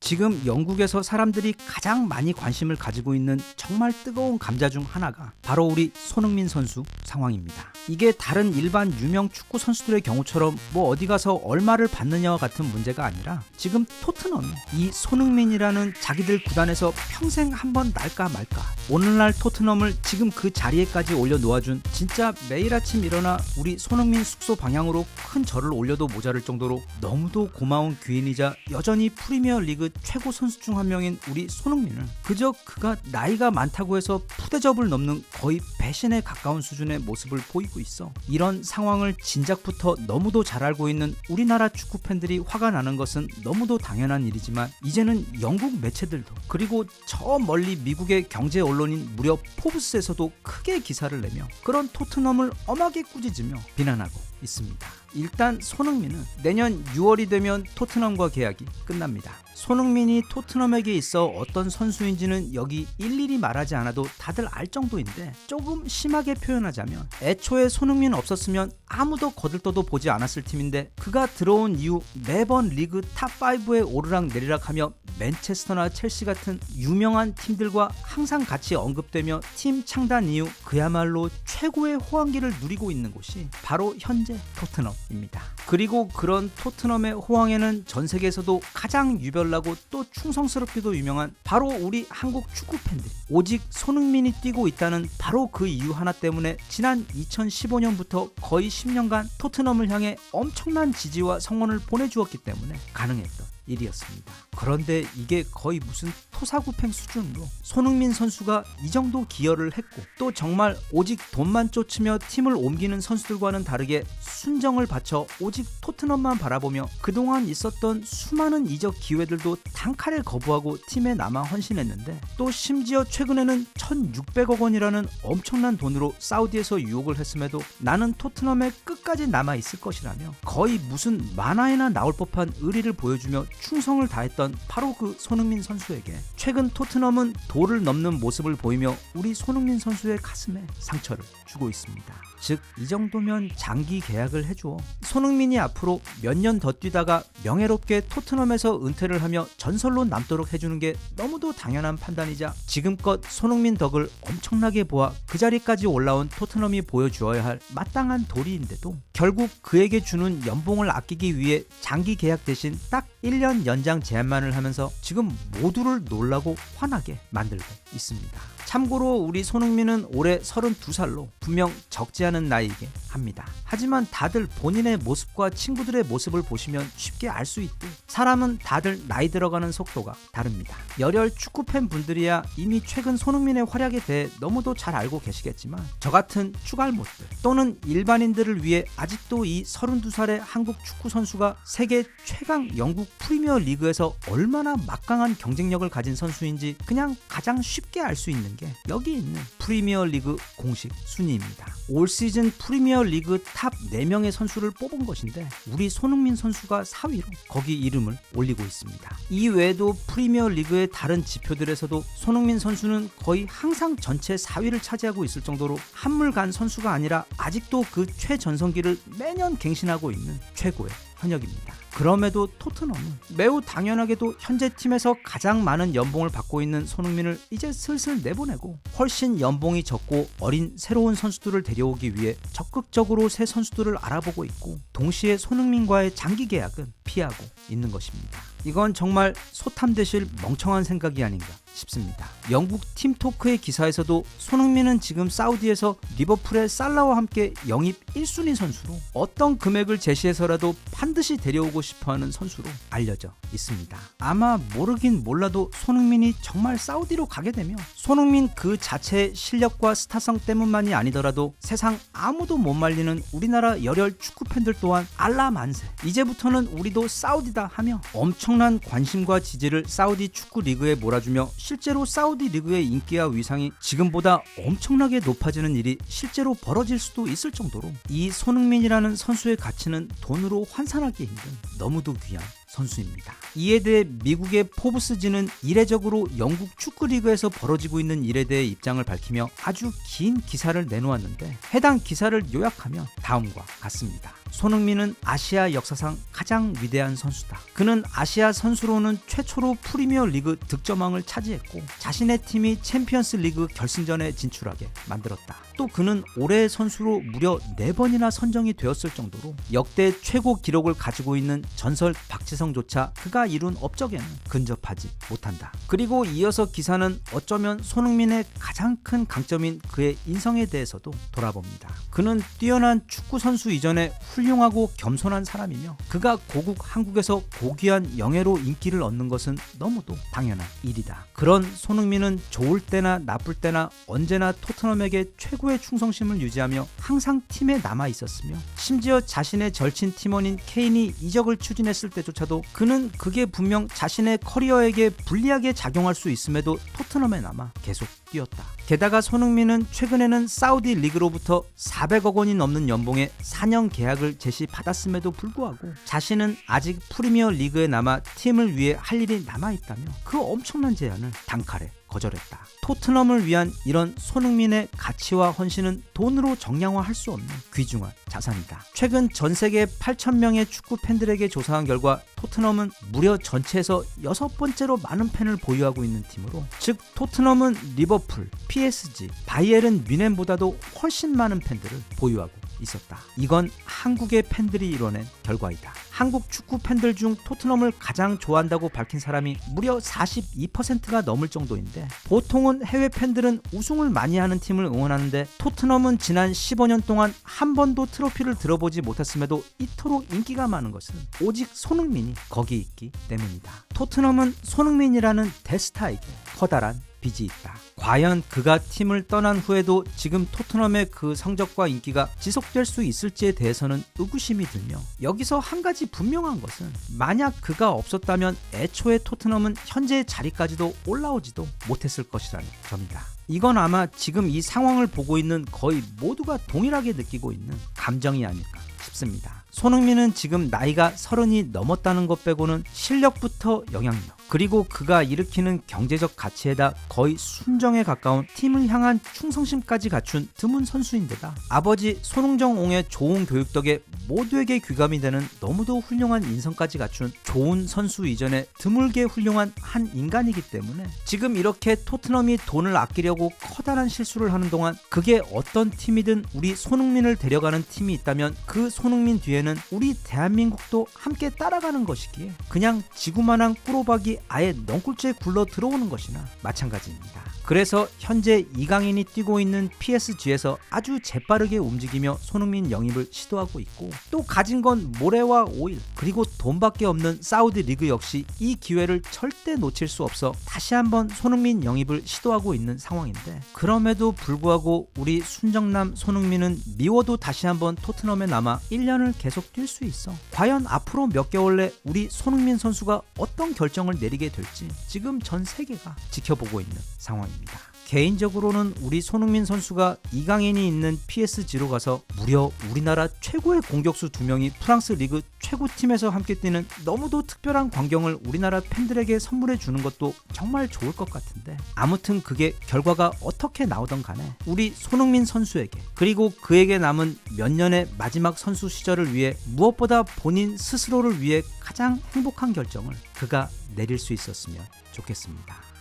지금 영국에서 사람들이 가장 많이 관심을 가지고 있는 정말 뜨거운 감자 중 하나가 바로 우리 손흥민 선수 상황입니다. 이게 다른 일반 유명 축구 선수들의 경우처럼 뭐 어디 가서 얼마를 받느냐와 같은 문제가 아니라 지금 토트넘이 이 손흥민이라는 자기들 구단에서 평생 한 번 날까 말까 오늘날 토트넘을 지금 그 자리에까지 올려 놓아준 진짜 매일 아침 일어나 우리 손흥민 숙소 방향으로 큰 절을 올려도 모자랄 정도로 너무도 고마운 귀인이자 여전히 프리미어 리그 최고 선수 중 한 명인 우리 손흥민을 그저 그가 나이가 많다고 해서 푸대접을 넘는 거의 배신에 가까운 수준의 모습을 보이고 있어. 이런 상황을 진작부터 너무도 잘 알고 있는 우리나라 축구 팬들이 화가 나는 것은 너무도 당연한 일이지만 이제는 영국 매체들도 그리고 저 멀리 미국의 경제 언론인 무려 포브스에서도 크게 기사를 내며 그런 토트넘을 엄하게 꾸짖으며 비난하고 있습니다. 일단 손흥민은 내년 6월이 되면 토트넘과 계약이 끝납니다. 손흥민이 토트넘에게 있어 어떤 선수인지는 여기 일일이 말하지 않아도 다들 알 정도인데 조금 심하게 표현하자면 애초에 손흥민 없었으면 아무도 거들떠도 보지 않았을 팀인데 그가 들어온 이후 매번 리그 탑5에 오르락 내리락 하며 맨체스터나 첼시 같은 유명한 팀들과 항상 같이 언급되며 팀 창단 이후 그야말로 최고의 호황기를 누리고 있는 곳이 바로 현재 토트넘입니다. 그리고 그런 토트넘의 호황에는 전 세계에서도 가장 유별나고 또 충성스럽게도 유명한 바로 우리 한국 축구 팬들이 오직 손흥민이 뛰고 있다는 바로 그 이유 하나 때문에 지난 2015년부터 거의 10년간 토트넘을 향해 엄청난 지지와 성원을 보내주었기 때문에 가능했던 일이었습니다. 그런데 이게 거의 무슨 토사구팽 수준으로 손흥민 선수가 이 정도 기여를 했고 또 정말 오직 돈만 쫓으며 팀을 옮기는 선수들과는 다르게 순정을 바쳐 오직 토트넘만 바라보며 그동안 있었던 수많은 이적 기회들도 단칼에 거부하고 팀에 남아 헌신했는데 또 심지어 최근에는 1600억 원이라는 엄청난 돈으로 사우디에서 유혹을 했음에도 나는 토트넘에 끝까지 남아 있을 것이라며 거의 무슨 만화에나 나올 법한 의리를 보여주며 충성을 다했던 바로 그 손흥민 선수에게 최근 토트넘은 도를 넘는 모습을 보이며 우리 손흥민 선수의 가슴에 상처를 주고 있습니다. 즉 이 정도면 장기 계약을 해줘. 손흥민이 앞으로 몇 년 더 뛰다가 명예롭게 토트넘에서 은퇴를 하며 전설로 남도록 해주는 게 너무도 당연한 판단이자 지금껏 손흥민 덕을 엄청나게 보아 그 자리까지 올라온 토트넘이 보여주어야 할 마땅한 도리인데도 결국 그에게 주는 연봉을 아끼기 위해 장기 계약 대신 딱 1년 연장 제한만을 하면서 지금 모두를 놀라고 화나게 만들고 있습니다. 참고로 우리 손흥민은 올해 32살로 분명 적지 않은 나이이긴 합니다. 하지만 다들 본인의 모습과 친구들의 모습을 보시면 쉽게 알 수 있듯 사람은 다들 나이 들어가는 속도가 다릅니다. 열혈 축구팬 분들이야 이미 최근 손흥민의 활약에 대해 너무도 잘 알고 계시겠지만 저 같은 추갈못들 또는 일반인들을 위해 아직도 이 32살의 한국 축구 선수가 세계 최강 영국 프리미어 리그에서 얼마나 막강한 경쟁력을 가진 선수인지 그냥 가장 쉽게 알 수 있는 게 여기 있는 프리미어 리그 공식 순위입니다. 올 시즌 프리미어 리그 탑 4명의 선수를 뽑은 것인데 우리 손흥민 선수가 4위로 거기 이름을 올리고 있습니다. 이 외에도 프리미어 리그의 다른 지표들에서도 손흥민 선수는 거의 항상 전체 4위를 차지하고 있을 정도로 한물간 선수가 아니라 아직도 그 최전성기를 매년 갱신하고 있는 최고의 현역입니다. 그럼에도 토트넘은 매우 당연하게도 현재 팀에서 가장 많은 연봉을 받고 있는 손흥민을 이제 슬슬 내보내고 훨씬 연봉이 적고 어린 새로운 선수들을 데려오기 위해 적극적으로 새 선수들을 알아보고 있고 동시에 손흥민과의 장기 계약은 피하고 있는 것입니다. 이건 정말 소탐대실 멍청한 생각이 아닌가 싶습니다. 영국 팀토크의 기사에서도 손흥민은 지금 사우디에서 리버풀의 살라와 함께 영입 1순위 선수로 어떤 금액을 제시해서라도 반드시 데려오고 싶어하는 선수로 알려져 있습니다. 아마 모르긴 몰라도 손흥민이 정말 사우디로 가게 되면 손흥민 그 자체의 실력과 스타성 때문만이 아니더라도 세상 아무도 못 말리는 우리나라 열혈 축구 팬들 또한 알라 만세. 이제부터는 우리도 사우디다 하며 엄청난 관심과 지지를 사우디 축구 리그에 몰아주며 실제로 사우디 리그의 인기와 위상이 지금보다 엄청나게 높아지는 일이 실제로 벌어질 수도 있을 정도로 이 손흥민이라는 선수의 가치는 돈으로 환산하기 힘든 너무도 귀한 선수입니다. 이에 대해 미국의 포브스지는 이례적으로 영국 축구 리그에서 벌어지고 있는 일에 대해 입장을 밝히며 아주 긴 기사를 내놓았는데 해당 기사를 요약하면 다음과 같습니다. 손흥민은 아시아 역사상 가장 위대한 선수다. 그는 아시아 선수로는 최초로 프리미어 리그 득점왕을 차지했고 자신의 팀이 챔피언스 리그 결승전에 진출하게 만들었다. 또 그는 올해의 선수로 무려 4번이나 선정이 되었을 정도로 역대 최고 기록을 가지고 있는 전설 박지성조차 그가 이룬 업적에는 근접하지 못한다. 그리고 이어서 기사는 어쩌면 손흥민의 가장 큰 강점인 그의 인성에 대해서도 돌아봅니다. 그는 뛰어난 축구 선수 이전에 훌 륭하고 겸손한 사람이며 그가 고국 한국에서 고귀한 영예로 인기를 얻는 것은 너무도 당연한 일이다. 그런 손흥민은 좋을 때나 나쁠 때나 언제나 토트넘에게 최고의 충성심을 유지하며 항상 팀에 남아 있었으며 심지어 자신의 절친 팀원인 케인이 이적을 추진했을 때조차도 그는 그게 분명 자신의 커리어에게 불리하게 작용할 수 있음에도 토트넘에 남아 계속 뛰었다. 게다가 손흥민은 최근에는 사우디 리그로부터 400억 원이 넘는 연봉의 4년 계약을 제시받았음에도 불구하고 자신은 아직 프리미어 리그에 남아 팀을 위해 할 일이 남아 있다며 그 엄청난 제안을 단칼에 거절했다. 토트넘을 위한 이런 손흥민의 가치와 헌신은 돈으로 정량화할 수 없는 귀중한 자산이다. 최근 전 세계 8,000명의 축구 팬들에게 조사한 결과 토트넘은 무려 전체에서 여섯 번째로 많은 팬을 보유하고 있는 팀으로 즉 토트넘은 리버풀, PSG, 바이에른 뮌헨보다도 훨씬 많은 팬들을 보유하고 있었다. 이건 한국의 팬들이 이뤄낸 결과이다. 한국 축구 팬들 중 토트넘을 가장 좋아한다고 밝힌 사람이 무려 42%가 넘을 정도인데 보통은 해외 팬들은 우승을 많이 하는 팀을 응원하는데 토트넘은 지난 15년 동안 한 번도 트로피를 들어보지 못했음에도 이토록 인기가 많은 것은 오직 손흥민이 거기 있기 때문이다. 토트넘은 손흥민이라는 대스타에게 커다란 빚이 있다. 과연 그가 팀을 떠난 후에도 지금 토트넘의 그 성적과 인기가 지속될 수 있을지에 대해서는 의구심이 들며 여기서 한 가지 분명한 것은 만약 그가 없었다면 애초에 토트넘은 현재의 자리까지도 올라오지도 못했을 것이라는 점이다. 이건 아마 지금 이 상황을 보고 있는 거의 모두가 동일하게 느끼고 있는 감정이 아닐까 싶습니다. 손흥민은 지금 나이가 서른이 넘었다는 것 빼고는 실력부터 영향력 그리고 그가 일으키는 경제적 가치에다 거의 순정에 가까운 팀을 향한 충성심까지 갖춘 드문 선수인데다 아버지 손흥정옹의 좋은 교육 덕에 모두에게 귀감이 되는 너무도 훌륭한 인성까지 갖춘 좋은 선수 이전에 드물게 훌륭한 한 인간이기 때문에 지금 이렇게 토트넘이 돈을 아끼려고 커다란 실수를 하는 동안 그게 어떤 팀이든 우리 손흥민을 데려가는 팀이 있다면 그 손흥민 뒤에는 우리 대한민국도 함께 따라가는 것이기에 그냥 지구만한 꾸로박이 아예 넝굴째 굴러 들어오는 것이나 마찬가지입니다. 그래서 현재 이강인이 뛰고 있는 PSG에서 아주 재빠르게 움직이며 손흥민 영입을 시도하고 있고 또 가진 건 모래와 오일 그리고 돈밖에 없는 사우디 리그 역시 이 기회를 절대 놓칠 수 없어 다시 한번 손흥민 영입을 시도하고 있는 상황인데 그럼에도 불구하고 우리 순정남 손흥민은 미워도 다시 한번 토트넘에 남아 1년을 계속 뛸 수 있어 과연 앞으로 몇 개월 내 우리 손흥민 선수가 어떤 결정을 내리게 될지 지금 전 세계가 지켜보고 있는 상황입니다. 개인적으로는 우리 손흥민 선수가 이강인이 있는 PSG로 가서 무려 우리나라 최고의 공격수 두 명이 프랑스 리그 최고팀에서 함께 뛰는 너무도 특별한 광경을 우리나라 팬들에게 선물해 주는 것도 정말 좋을 것 같은데 아무튼 그게 결과가 어떻게 나오던 간에 우리 손흥민 선수에게 그리고 그에게 남은 몇 년의 마지막 선수 시절을 위해 무엇보다 본인 스스로를 위해 가장 행복한 결정을 그가 내릴 수 있었으면 좋겠습니다.